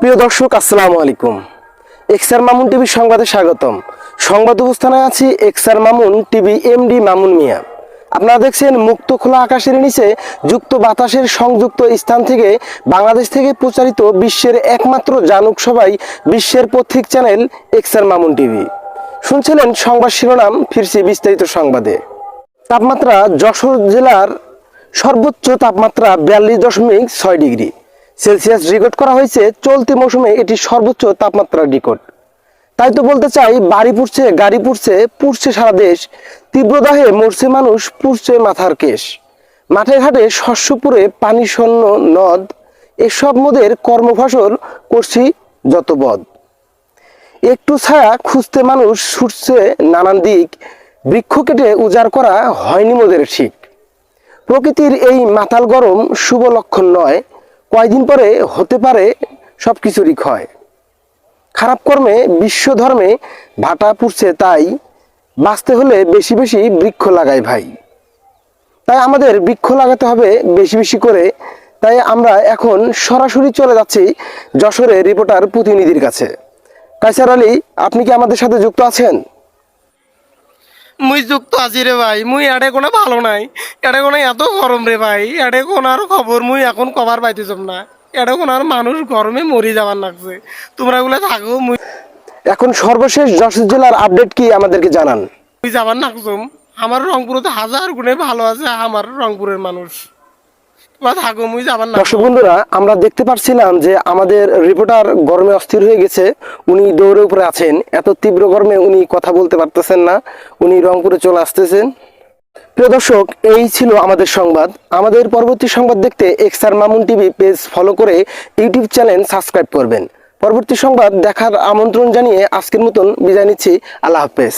প্রিয় দর্শক, আসসালামু আলাইকুম। এক্সার মামুন টিভির সংবাদে স্বাগতম। সংবাদ উপস্থানে আছি এক্সার মামুন টিভি এমডি মামুন মিয়া। আপনারা দেখছেন মুক্ত খোলা আকাশের নিচে যুক্ত বাতাসের সংযুক্ত স্থান থেকে বাংলাদেশ থেকে প্রচারিত বিশ্বের একমাত্র জানুক সবাই বিশ্বের পথিক চ্যানেল এক্সার মামুন টিভি। শুনছিলেন সংবাদ শিরোনাম, ফিরছি বিস্তারিত সংবাদে। তাপমাত্রা যশোর জেলার সর্বোচ্চ তাপমাত্রা বিয়াল্লিশ দশমিক ছয় ডিগ্রি। সেলসিয়াস রেকর্ড করা হয়েছে, চলতি মৌসুমে এটি সর্বোচ্চ তাপমাত্রা রেকর্ড। তাই তো বলতে চাই, বাড়ি পুড়ছে, গাড়ি পুড়ছে পুড়ছে সারা দেশ। তীব্র তীব্রদাহে মরছে মানুষ, পুড়ছে মাথার কেশ। মাঠে ঘাটে শস্য পুড়ে পানি শূন্য নদ, এসব মোদের কর্মফসল করছি যত বদ। একটু ছায়া খুঁজতে মানুষ ছুটছে নানান দিক, বৃক্ষ কেটে উজাড় করা হয়নি মোদের ঠিক। প্রকৃতির এই মাতাল গরম শুভ লক্ষণ নয় কয়দিন পরে হতে পারে সব কিছুরই ক্ষয়। খারাপ কর্মে, বিশ্ব ধর্মে ভাটা পুড়ছে তাই বাঁচতে হলে বেশি বেশি বৃক্ষ লাগাই ভাই। তাই আমাদের বৃক্ষ লাগাতে হবে বেশি বেশি করে। তাই আমরা এখন সরাসরি চলে যাচ্ছি যশোরে রিপোর্টার প্রতিনিধির কাছে। কাইসার আলী, আপনি কি আমাদের সাথে যুক্ত আছেন? মুই যুক্ত আছি রে ভাই মুই এডে কোনো ভালো নাই। এডে কোনো এত গরম রে ভাই এডে কোন আর খবর মুই এখন কভার পাইতেছম না। এডে কোন আর মানুষ গরমে মরি যাবার লাগছে। তোমরা গুলো থাকো মুই এখন সর্বশেষ যশোর জেলার আপডেট কি আমাদেরকে জানান? মুই যাবার লাগছম আমার রংপুরে তো হাজার গুণে ভালো আছে আমার রংপুরের মানুষ তোমরা থাকো মুই যাবার না দর্শক বন্ধুরা, আমরা দেখতে পাচ্ছিলাম যে আমাদের রিপোর্টার গরমে অস্থির হয়ে গেছে। উনি দৌড়ে উপরে আছেন। এত তীব্র গরমে উনি কথা বলতে পারতেছেন না। উনি রংপুরে চলে আসতেছেন। প্রিয় দর্শক, এই ছিল আমাদের সংবাদ। আমাদের পরবর্তী সংবাদ দেখতে এক্সার মামুন টিভি পেজ ফলো করে ইউটিউব চ্যানেল সাবস্ক্রাইব করবেন। পরবর্তী সংবাদ দেখার আমন্ত্রণ জানিয়ে আজকের মতন বিদায় নিচ্ছি। আল্লাহ হাফেজ।